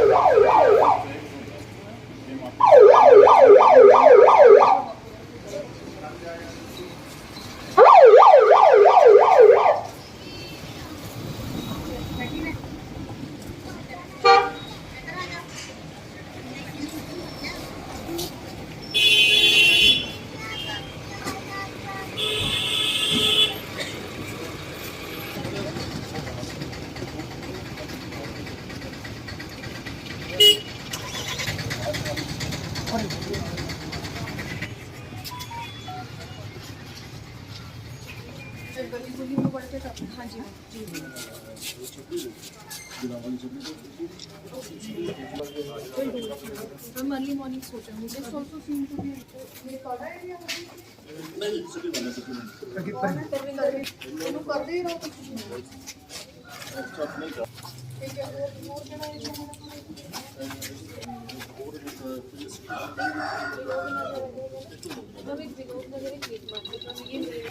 Oh, हम early morning सोचा मुझे ऑल्सो सीम टू बी नहीं सभी बना सभी बना कर दे रहा हूं ठीक है और और क्या है हम एक विनोद नगर एक गेट मार्केट में ये मिलेगा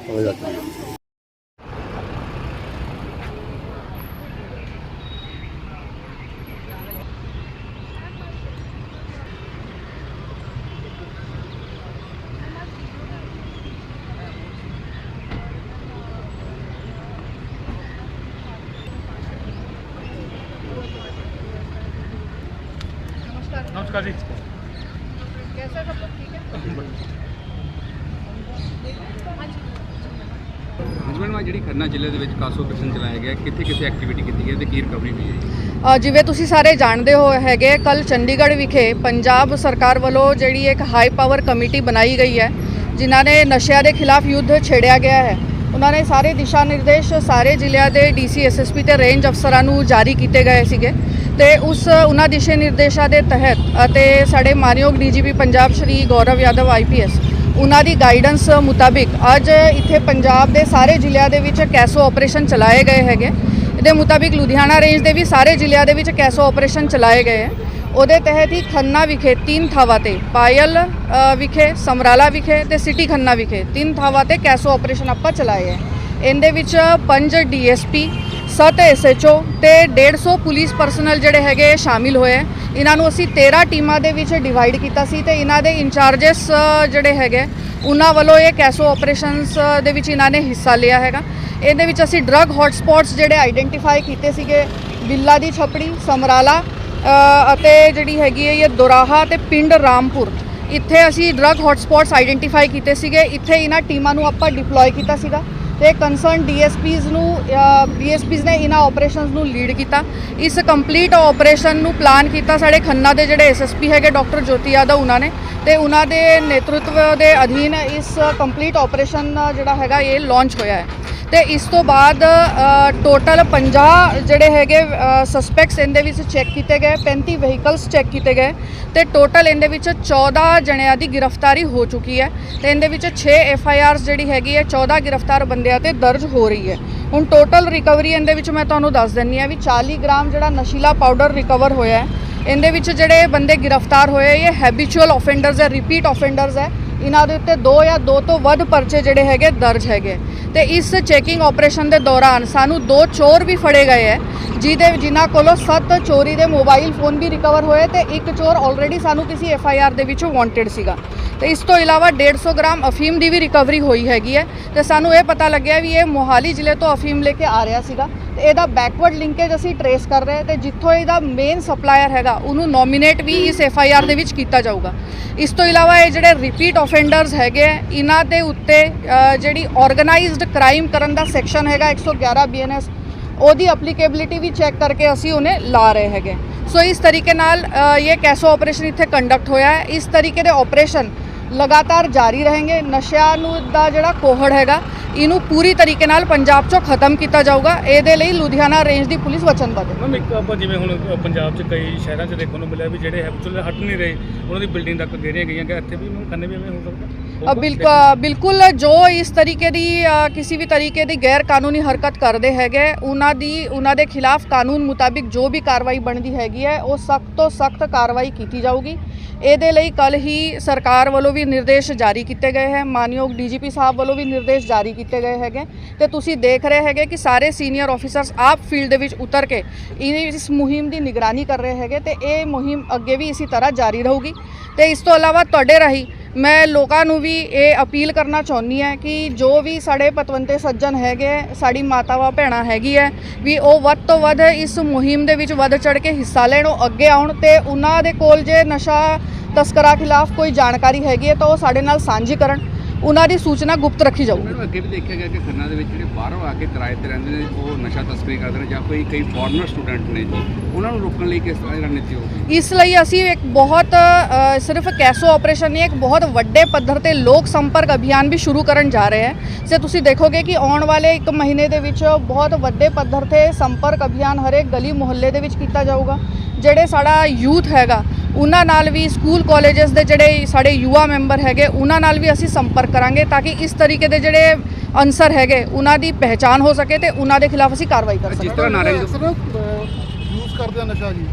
अब हमको नमस्कार नमस्कार जी कैसा है सब लोग ठीक है हाँ जी ਜਿਹੜੀ ਖੰਨਾ ਜ਼ਿਲ੍ਹੇ ਦੇ ਵਿੱਚ ਕਾਸੋ ਆਪਰੇਸ਼ਨ ਚਲਾਇਆ ਗਿਆ, ਕਿੱਥੇ ਕਿੱਥੇ ਐਕਟੀਵਿਟੀ ਕੀਤੀ ਗਈ ਤੇ ਕੀ ਰਿਕਵਰੀ ਹੋਈ ਹੈ ਜਿਵੇਂ ਤੁਸੀਂ ਸਾਰੇ ਜਾਣਦੇ ਹੋ, ਹੈਗੇ ਕੱਲ ਚੰਡੀਗੜ੍ਹ ਵਿਖੇ ਪੰਜਾਬ ਸਰਕਾਰ ਵੱਲੋਂ ਜਿਹੜੀ ਇੱਕ ਹਾਈ ਪਾਵਰ ਕਮੇਟੀ ਬਣਾਈ ਗਈ ਹੈ, ਜਿਨ੍ਹਾਂ ਨੇ ਨਸ਼ਿਆਂ ਦੇ ਖਿਲਾਫ ਯੁੱਧ ਛੇੜਿਆ ਗਿਆ ਹੈ। ਉਹਨਾਂ ਨੇ ਸਾਰੇ ਦਿਸ਼ਾ ਨਿਰਦੇਸ਼ ਸਾਰੇ ਜ਼ਿਲ੍ਹਿਆਂ ਦੇ ਡੀਸੀ ਐਸਐਸਪੀ ਤੇ ਰੇਂਜ ਅਫਸਰਾਂ ਨੂੰ ਜਾਰੀ ਕੀਤੇ ਗਏ ਸੀਗੇ ਤੇ ਉਸ ਉਹਨਾਂ ਦਿਸ਼ਾ ਨਿਰਦੇਸ਼ਾਂ ਦੇ ਤਹਿਤ ਅਤੇ ਸਾਡੇ ਮਾਨਯੋਗ ਡੀਜੀਪੀ ਪੰਜਾਬ ਸ਼੍ਰੀ ਗੌਰਵ ਯਾਦਵ ਆਈਪੀਐਸ ਉਹਨਾਂ ਦੀ ਗਾਈਡੈਂਸ ਮੁਤਾਬਿਕ ਅੱਜ ਇੱਥੇ ਪੰਜਾਬ ਦੇ ਸਾਰੇ ਜ਼ਿਲ੍ਹਿਆਂ ਦੇ ਵਿੱਚ ਕੈਸੋ ਆਪਰੇਸ਼ਨ ਚਲਾਏ ਗਏ ਹੈਗੇ। ਇਹਦੇ ਮੁਤਾਬਿਕ ਲੁਧਿਆਣਾ ਰੇਂਜ ਦੇ ਵੀ ਸਾਰੇ ਜ਼ਿਲ੍ਹਿਆਂ ਦੇ ਵਿੱਚ ਕੈਸੋ ਆਪਰੇਸ਼ਨ ਚਲਾਏ ਗਏ ਹੈ। ਉਹਦੇ ਤਹਿਤ ਹੀ ਖੰਨਾ ਵਿਖੇ ਤਿੰਨ ਥਾਵਾਂ ਤੇ ਪਾਇਲ ਵਿਖੇ, ਸਮਰਾਲਾ ਵਿਖੇ ਤੇ ਸਿਟੀ ਖੰਨਾ ਵਿਖੇ ਤਿੰਨ ਥਾਵਾਂ ਤੇ ਕੈਸੋ ਆਪਰੇਸ਼ਨ ਆਪਾਂ ਚਲਾਏ ਹੈ। ਇਹਦੇ ਵਿੱਚ ਪੰਜ ਡੀਐਸਪੀ 7 ਐਸਐਚਓ ਤੇ 150 ਪੁਲਿਸ ਪਰਸਨਲ ਜਿਹੜੇ ਹੈਗੇ ਸ਼ਾਮਿਲ ਹੋਏ ਇਹਨਾਂ ਨੂੰ ਅਸੀਂ 13 ਟੀਮਾਂ ਦੇ ਵਿੱਚ ਡਿਵਾਈਡ ਕੀਤਾ ਸੀ ਤੇ ਇਹਨਾਂ ਦੇ ਇੰਚਾਰजेस ਜਿਹੜੇ ਹੈਗੇ, ਉਹਨਾਂ ਵੱਲੋਂ ਇਹ ਕੈਸੋ ਆਪਰੇਸ਼ਨਸ ਦੇ ਵਿੱਚ ਇਹਨਾਂ ਨੇ ਹਿੱਸਾ ਲਿਆ ਹੈਗਾ। ਇਹਦੇ ਵਿੱਚ ਅਸੀਂ ਡਰੱਗ ਹੌਟਸਪੌਟਸ ਜਿਹੜੇ ਆਈਡੈਂਟੀਫਾਈ ਕੀਤੇ ਸੀਗੇ, ਬਿੱਲਾ ਦੀ ਛਪੜੀ, ਸਮਰਾਲਾ ਅਤੇ ਜਿਹੜੀ ਹੈਗੀ ਹੈ ਇਹ ਦੁਰਾਹਾ ਤੇ ਪਿੰਡ ਰਾਮਪੁਰ। ਇੱਥੇ ਅਸੀਂ ਡਰੱਗ ਹੌਟਸਪੌਟਸ ਆਈਡੈਂਟੀਫਾਈ ਕੀਤੇ ਸੀਗੇ। ਇੱਥੇ ਇਹਨਾਂ ਟੀਮਾਂ ਨੂੰ ਆਪਾਂ ਡਿਪਲੋਏ ਕੀਤਾ ਸੀਗਾ। ਤੇ ਕੰਸਰਨ ਡੀਐਸਪੀਜ਼ ਨੂੰ ਡੀਐਸਪੀਜ਼ ਨੇ ਇਹਨਾਂ ਆਪਰੇਸ਼ਨਸ ਨੂੰ ਲੀਡ ਕੀਤਾ। ਇਸ ਕੰਪਲੀਟ ਆਪਰੇਸ਼ਨ ਨੂੰ ਪਲਾਨ ਕੀਤਾ ਸਾਡੇ ਖੰਨਾ ਦੇ ਜਿਹੜੇ ਐਸਐਸਪੀ ਹੈਗੇ ਡਾਕਟਰ ਜੋਤੀ ਯਾਦਵ ਉਹਨਾਂ ਨੇ। ਤੇ ਉਹਨਾਂ ਦੇ ਨੇਤਰਤਵ ਦੇ ਅਧੀਨ ਇਸ ਕੰਪਲੀਟ ਆਪਰੇਸ਼ਨ ਜਿਹੜਾ ਹੈਗਾ, ਇਹ ਲਾਂਚ ਹੋਇਆ ਹੈ। ਤੇ ਇਸ ਤੋਂ ਬਾਅਦ ਟੋਟਲ 50 ਜਿਹੜੇ ਹੈਗੇ ਸਸਪੈਕਟਸ ਇਹਦੇ ਵਿੱਚ ਚੈੱਕ ਕੀਤੇ ਗਏ 35 ਵਹੀਕਲਸ ਚੈੱਕ ਕੀਤੇ ਗਏ ਤੇ ਟੋਟਲ ਇਹਦੇ ਵਿੱਚ 14 ਜਣਿਆਂ ਦੀ ਗ੍ਰਿਫਤਾਰੀ ਹੋ ਚੁੱਕੀ ਹੈ। ਤੇ ਇਹਦੇ ਵਿੱਚ 6 ਐਫ ਆਈ ਆਰਸ ਜਿਹੜੀ ਹੈਗੀ ਹੈ 14 ਗ੍ਰਿਫਤਾਰ ਬੰਦਿਆਂ ਤੇ ਦਰਜ ਹੋ ਰਹੀ ਹੈ। ਹੁਣ ਟੋਟਲ ਰਿਕਵਰੀ ਇਹਦੇ ਵਿੱਚ ਮੈਂ ਤੁਹਾਨੂੰ ਦੱਸ ਦਿੰਨੀ ਆ ਵੀ 40 ਗ੍ਰਾਮ ਜਿਹੜਾ ਨਸ਼ੀਲਾ ਪਾਊਡਰ ਰਿਕਵਰ ਹੋਇਆ ਹੈ, ਇਹਦੇ ਵਿੱਚ ਜਿਹੜੇ ਬੰਦੇ ਗ੍ਰਿਫਤਾਰ ਹੋਏ ਇਹ ਹੈਬਿਚੁਅਲ ਆਫੈਂਡਰਸ ਹੈ ਰਿਪੀਟ ਆਫੈਂਡਰਸ ਹੈ। ਇਹਨਾਂ ਦੇ ਉੱਤੇ ਦੋ ਜਾਂ ਦੋ ਤੋਂ ਵੱਧ ਪਰਚੇ ਜਿਹੜੇ ਹੈਗੇ ਦਰਜ ਹੈਗੇ। ਤੇ ਇਸ ਚੈਕਿੰਗ ਆਪਰੇਸ਼ਨ ਦੇ ਦੌਰਾਨ ਸਾਨੂੰ ਦੋ ਚੋਰ ਵੀ ਫੜੇ ਗਏ ਹੈ, ਜਿਹਦੇ ਜਿਨ੍ਹਾਂ ਕੋਲੋਂ ਸੱਤ ਚੋਰੀ ਦੇ ਮੋਬਾਈਲ ਫੋਨ ਵੀ ਰਿਕਵਰ ਹੋਏ ਤੇ ਇੱਕ ਚੋਰ ਆਲਰੇਡੀ ਸਾਨੂੰ ਕਿਸੇ ਐਫ ਆਈ ਆਰ ਦੇ ਵਿੱਚੋਂ ਵਾਂਟਡ ਸੀਗਾ। ਤੇ ਇਸ ਤੋਂ ਇਲਾਵਾ 150 ਗ੍ਰਾਮ ਅਫੀਮ ਦੀ ਵੀ ਰਿਕਵਰੀ ਹੋਈ ਹੈਗੀ ਹੈ ਤੇ ਸਾਨੂੰ ਇਹ ਪਤਾ ਲੱਗਿਆ ਵੀ ਇਹ ਮੋਹਾਲੀ ਜ਼ਿਲ੍ਹੇ ਤੋਂ ਅਫੀਮ ਲੈ ਕੇ ਆ ਰਿਹਾ ਸੀਗਾ। ਤੇ ਇਹਦਾ ਬੈਕਵਰਡ ਲਿੰਕੇਜ ਅਸੀਂ ਟਰੇਸ ਕਰ ਰਹੇ ਹਾਂ ਤੇ ਜਿੱਥੋਂ ਇਹਦਾ ਮੇਨ ਸਪਲਾਇਰ ਹੈਗਾ, ਉਹਨੂੰ ਨੋਮੀਨੇਟ ਵੀ ਇਸ ਐਫ ਆਈ ਆਰ ਦੇ ਵਿੱਚ ਕੀਤਾ ਜਾਊਗਾ। ਇਸ ਤੋਂ ਇਲਾਵਾ ਇਹ ਜਿਹੜੇ ਰਿਪੀਟ ਅਫੈਂਡਰਸ ਹੈਗੇ ਹੈ, ਇਹਨਾਂ ਦੇ ਉੱਤੇ ਜਿਹੜੀ ਆਰਗੇਨਾਈਜ਼ਡ ਕ੍ਰਾਈਮ ਕਰਨ ਦਾ ਸੈਕਸ਼ਨ ਹੈਗਾ 111 ਬੀਐਨਐਸ ਉਹਦੀ ਐਪਲੀਕੇਬਿਲਿਟੀ ਵੀ ਚੈੱਕ ਕਰਕੇ ਅਸੀਂ ਉਹਨੇ ਲਾ ਰਹੇ ਹੈਗੇ। ਸੋ ਇਸ ਤਰੀਕੇ ਨਾਲ ਇਹ ਕੈਸੋ ਆਪਰੇਸ਼ਨ ਇੱਥੇ ਕੰਡਕਟ ਹੋਇਆ ਹੈ। ਇਸ ਤਰੀਕੇ ਦੇ ਆਪਰੇਸ਼ਨ ਲਗਾਤਾਰ ਜਾਰੀ ਰਹਿਣਗੇ ਨਸ਼ਿਆਂ ਨੂੰ ਦਾ ਜਿਹੜਾ ਕੋਹੜ ਹੈਗਾ ਇਹਨੂੰ ਪੂਰੀ ਤਰੀਕੇ ਨਾਲ ਪੰਜਾਬ 'ਚੋਂ ਖਤਮ ਕੀਤਾ ਜਾਊਗਾ। ਇਹਦੇ ਲਈ ਲੁਧਿਆਣਾ ਰੇਂਜ ਦੀ ਪੁਲਿਸ ਵਚਨਬੱਧ ਹੈ। ਮੈਮ ਇੱਕ ਆਪਾਂ ਜਿਵੇਂ ਹੁਣ ਪੰਜਾਬ 'ਚ ਕਈ ਸ਼ਹਿਰਾਂ 'ਚ ਦੇਖਣ ਨੂੰ ਮਿਲਿਆ ਵੀ ਜਿਹੜੇ ਹੈਬਚੁਅਲ ਹਟ ਨਹੀਂ ਰਹੇ, ਉਹਨਾਂ ਦੀ ਬਿਲਡਿੰਗ ਤੱਕ ਗੇਰੀਆਂ ਗਈਆਂ ਕਿ ਇੱਥੇ ਵੀ ਮੈਨੂੰ ਕੰਨੇ ਵੀ ਐਵੇਂ ਹੋ ਸਕਦਾ? ਬਿਲਕੁਲ ਬਿਲਕੁਲ ਜੋ ਇਸ ਤਰੀਕੇ ਦੀ ਕਿਸੇ ਵੀ ਤਰੀਕੇ ਦੀ ਗੈਰ ਕਾਨੂੰਨੀ ਹਰਕਤ ਕਰਦੇ ਹੈਗੇ, ਉਹਨਾਂ ਦੀ, ਉਹਨਾਂ ਦੇ ਖਿਲਾਫ ਕਾਨੂੰਨ ਮੁਤਾਬਿਕ ਜੋ ਵੀ ਕਾਰਵਾਈ ਬਣਦੀ ਹੈਗੀ ਹੈ, ਉਹ ਸਖਤ ਤੋਂ ਸਖਤ ਕਾਰਵਾਈ ਕੀਤੀ ਜਾਊਗੀ। ਇਹਦੇ ਲਈ ਕੱਲ ਹੀ ਸਰਕਾਰ ਵੱਲੋਂ ਵੀ ਨਿਰਦੇਸ਼ ਜਾਰੀ ਕੀਤੇ ਗਏ ਹੈ। ਮਾਨਯੋਗ ਡੀਜੀਪੀ ਸਾਹਿਬ ਵੱਲੋਂ ਵੀ ਨਿਰਦੇਸ਼ ਜਾਰੀ ਕੀਤੇ ਗਏ ਹੈਗੇ। ਤੇ ਤੁਸੀਂ ਦੇਖ ਰਹੇ ਹੈਗੇ ਕਿ ਸਾਰੇ ਸੀਨੀਅਰ ਆਫੀਸਰਸ ਆਪ ਫੀਲਡ ਦੇ ਵਿੱਚ ਉਤਰ ਕੇ ਇਹ- ਇਸ ਮੁਹਿੰਮ ਦੀ ਨਿਗਰਾਨੀ ਕਰ ਰਹੇ ਹੈਗੇ ਤੇ ਇਹ ਮੁਹਿੰਮ ਅੱਗੇ ਵੀ ਇਸੇ ਤਰ੍ਹਾਂ ਜਾਰੀ ਰਹੂਗੀ। ਤੇ ਇਸ ਤੋਂ ਇਲਾਵਾ ਤੁਹਾਡੇ ਰਾਹੀਂ ਮੈਂ ਲੋਕਾਂ ਨੂੰ ਵੀ ਇਹ ਅਪੀਲ ਕਰਨਾ ਚਾਹੁੰਦੀ ਹਾਂ ਕਿ ਜੋ ਵੀ ਸਾਡੇ ਪਤਵੰਤੇ ਸੱਜਣ ਹੈਗੇ ਹੈ, ਸਾਡੀ ਮਾਤਾਵਾਂ ਭੈਣਾਂ ਹੈਗੀ ਹੈ ਵੀ ਉਹ ਵੱਧ ਤੋਂ ਵੱਧ ਇਸ ਮੁਹਿੰਮ ਦੇ ਵਿੱਚ ਵੱਧ ਚੜ ਕੇ ਹਿੱਸਾ ਲੈਣ ਉਹ ਅੱਗੇ ਆਉਣ ਤੇ ਉਹਨਾਂ ਦੇ ਕੋਲ ਜੇ ਨਸ਼ਾ ਤਸਕਰਾਂ ਖਿਲਾਫ ਕੋਈ ਜਾਣਕਾਰੀ ਹੈਗੀ ਹੈ ਤਾਂ ਉਹ ਸਾਡੇ ਨਾਲ ਸਾਂਝੀ ਕਰਨ। ਉਹਨਾਂ ਦੀ ਸੂਚਨਾ ਗੁਪਤ ਰੱਖੀ ਜਾਊਗੀ ਅੱਗੇ ਵੀ ਦੇਖਿਆ ਗਿਆ ਕਿ ਖੰਨਾ ਦੇ ਵਿੱਚ ਜਿਹੜੇ ਬਾਹਰੋਂ ਆ ਕੇ ਕਿਰਾਏ ਤੇ ਰਹਿੰਦੇ ਨੇ ਉਹ ਨਸ਼ਾ ਤਸਕਰੀ ਕਰਦੇ ਨੇ ਜਾਂ ਕੋਈ ਕਈ ਫੋਰਨਰ ਸਟੂਡੈਂਟ ਨੇ ਜੀ। ਉਹਨਾਂ ਨੂੰ ਰੋਕਣ ਲਈ ਕਿਸ ਤਰ੍ਹਾਂ ਦੀ ਰਣਨੀਤੀ ਹੋਊਗੀ? ਇਸ ਲਈ ਅਸੀਂ ਇੱਕ ਬਹੁਤ ਸਿਰਫ ਕੈਸੋ ਆਪਰੇਸ਼ਨ ਨਹੀਂ ਇੱਕ ਬਹੁਤ ਵੱਡੇ ਪੱਧਰ ਤੇ ਲੋਕ ਸੰਪਰਕ ਅਭਿਆਨ ਵੀ ਸ਼ੁਰੂ ਕਰਨ ਜਾ ਰਹੇ ਹਾਂ। ਸੇ ਤੁਸੀਂ ਦੇਖੋਗੇ ਕਿ ਆਉਣ ਵਾਲੇ ਇੱਕ ਮਹੀਨੇ ਦੇ ਵਿੱਚ ਬਹੁਤ ਵੱਡੇ ਪੱਧਰ ਤੇ ਸੰਪਰਕ ਅਭਿਆਨ ਹਰੇਕ ਗਲੀ ਮੁਹੱਲੇ ਦੇ ਵਿੱਚ ਕੀਤਾ ਜਾਊਗਾ। ਜਿਹੜੇ ਸਾਡਾ ਯੂਥ ਹੈਗਾ ਉਹਨਾਂ ਨਾਲ ਵੀ ਸਕੂਲ ਕਾਲਜਸ ਦੇ ਜਿਹੜੇ ਸਾਡੇ ਯੁਵਾ ਮੈਂਬਰ ਹੈਗੇ ਉਹਨਾਂ ਨਾਲ ਵੀ ਅਸੀਂ ਸੰਪਰਕ ਕਰਾਂਗੇ ਤਾਂ ਕਿ ਇਸ ਤਰੀਕੇ ਦੇ ਜਿਹੜੇ ਅਨਸਰ ਹੈਗੇ ਉਹਨਾਂ ਦੀ ਪਹਿਚਾਣ ਹੋ ਸਕੇ ਤੇ ਉਹਨਾਂ ਦੇ ਖਿਲਾਫ ਅਸੀਂ ਕਾਰਵਾਈ ਕਰ ਜਿਸ ਸਕੀਏ। ਤਰ੍ਹਾਂ ਨਾਰੰਗ ਯੂਜ਼ ਕਰਦੇ ਆ ਨਸ਼ਾ ਜੀ।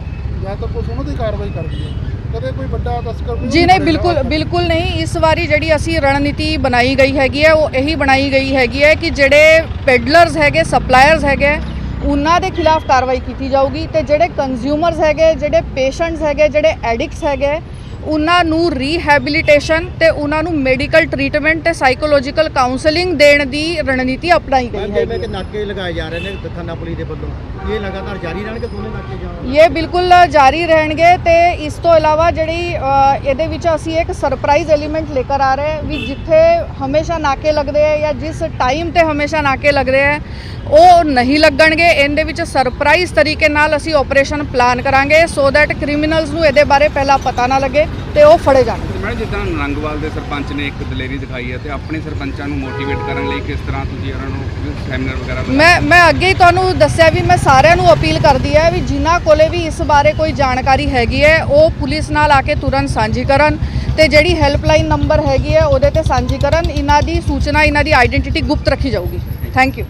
ਜਾਂ ਤਾਂ ਪੁਲਿਸ ਉਹਨਾਂ ਦੀ ਕਾਰਵਾਈ ਕਰਦੀ ਹੈ ਕਦੇ ਕੋਈ ਵੱਡਾ ਤਸਕਰ ਜੀ ਨਹੀਂ ਬਿਲਕੁਲ ਬਿਲਕੁਲ ਨਹੀਂ। ਇਸ ਵਾਰੀ ਜਿਹੜੀ ਅਸੀਂ ਰਣਨੀਤੀ ਬਣਾਈ ਗਈ ਹੈਗੀ ਹੈ ਉਹ ਇਹੀ ਬਣਾਈ ਗਈ ਹੈਗੀ ਹੈ ਕਿ ਜਿਹੜੇ ਪੈਡਲਰਸ ਹੈਗੇ ਸਪਲਾਇਰਸ ਹੈਗੇ ਉਹਨਾਂ ਦੇ ਖਿਲਾਫ ਕਾਰਵਾਈ ਕੀਤੀ ਜਾਊਗੀ ਤੇ ਜਿਹੜੇ ਕੰਜ਼ਿਊਮਰਸ ਹੈਗੇ ਜਿਹੜੇ ਪੇਸ਼ੈਂਟਸ ਹੈਗੇ ਜਿਹੜੇ ਐਡਿਕਟਸ ਹੈਗੇ ਉਹਨਾਂ ਨੂੰ ਰੀਹੈਬਿਲਿਟੇਸ਼ਨ ਤੇ ਉਹਨਾਂ ਨੂੰ ਮੈਡੀਕਲ ਟ੍ਰੀਟਮੈਂਟ ਤੇ ਸਾਈਕੋਲੋਜੀਕਲ ਕਾਉਂਸਲਿੰਗ ਦੇਣ ਦੀ ਰਣਨੀਤੀ ਅਪਣਾਈ ਗਈ ਜਿਵੇਂ ਹੈ ਕਿ ਨਾਕੇ ਲਗਾਏ ਜਾ ਰਹੇ ਨੇ ਖੰਨਾ ਪੁਲਿਸ ਦੇ ਵੱਲੋਂ ਇਹ ਲਗਾਤਾਰ ਜਾਰੀ ਰਹਿਣਗੇ ਦੋਨੇ ਨਾਕੇ ਜਾਂ? ਇਹ ਬਿਲਕੁਲ ਜਾਰੀ ਰਹਿਣਗੇ ਤੇ ਇਸ ਤੋਂ ਇਲਾਵਾ ਜਿਹੜੀ ਇਹਦੇ ਵਿੱਚ ਅਸੀਂ ਇੱਕ ਸਰਪ੍ਰਾਈਜ਼ ਐਲੀਮੈਂਟ ਲੈ ਕੇ ਆ ਰਹੇ ਹਾਂ ਵੀ ਜਿੱਥੇ ਹਮੇਸ਼ਾ ਨਾਕੇ ਲੱਗਦੇ ਆ ਜਾਂ ਜਿਸ ਟਾਈਮ ਤੇ ਹਮੇਸ਼ਾ ਨਾਕੇ ਲੱਗਦੇ ਆ ਉਹ ਨਹੀਂ ਲੱਗਣਗੇ। ਇਹਦੇ ਵਿੱਚ ਸਰਪ੍ਰਾਈਜ਼ ਤਰੀਕੇ ਨਾਲ ਅਸੀਂ ਆਪਰੇਸ਼ਨ ਪਲਾਨ ਕਰਾਂਗੇ ਸੋ ਦੈਟ ਕ੍ਰਿਮੀਨਲਸ ਨੂੰ ਇਹਦੇ ਬਾਰੇ ਪਹਿਲਾਂ ਪਤਾ ਨਾ ਲੱਗੇ। ਤੇ ਉਹ ਫੜੇ ਜਾਣਗੇ ਮੈਂ ਜਿੱਦਾਂ ਨਰੰਗਵਾਲ ਦੇ ਸਰਪੰਚ ਨੇ ਇੱਕ ਦਲੇਰੀ ਦਿਖਾਈ ਹੈ ਤੇ ਆਪਣੇ ਸਰਪੰਚਾਂ ਨੂੰ ਮੋਟੀਵੇਟ ਕਰਨ ਲਈ ਕਿਸ ਤਰ੍ਹਾਂ ਤੁਸੀਂ ਉਹਨਾਂ ਨੂੰ ਸੈਮੀਨਾਰ ਵਗੈਰਾ ਮੈਂ ਮੈਂ ਅੱਗੇ ਹੀ ਤੁਹਾਨੂੰ ਦੱਸਿਆ ਵੀ ਮੈਂ ਸਾਰਿਆਂ ਨੂੰ ਅਪੀਲ ਕਰਦੀ ਹੈ ਵੀ ਜਿਨ੍ਹਾਂ ਕੋਲੇ ਵੀ ਇਸ ਬਾਰੇ ਕੋਈ ਜਾਣਕਾਰੀ ਹੈਗੀ ਹੈ ਉਹ ਪੁਲਿਸ ਨਾਲ ਆ ਕੇ ਤੁਰੰਤ ਸਾਂਝੀ ਕਰਨ ਤੇ ਜਿਹੜੀ ਹੈਲਪਲਾਈਨ ਨੰਬਰ ਹੈਗੀ ਹੈ ਉਹਦੇ ਤੇ ਸਾਂਝੀ ਕਰਨ। ਇਹਨਾਂ ਦੀ ਸੂਚਨਾ ਇਹਨਾਂ ਦੀ ਆਈਡੈਂਟੀਟੀ ਗੁਪਤ ਰੱਖੀ ਜਾਊਗੀ। Thank you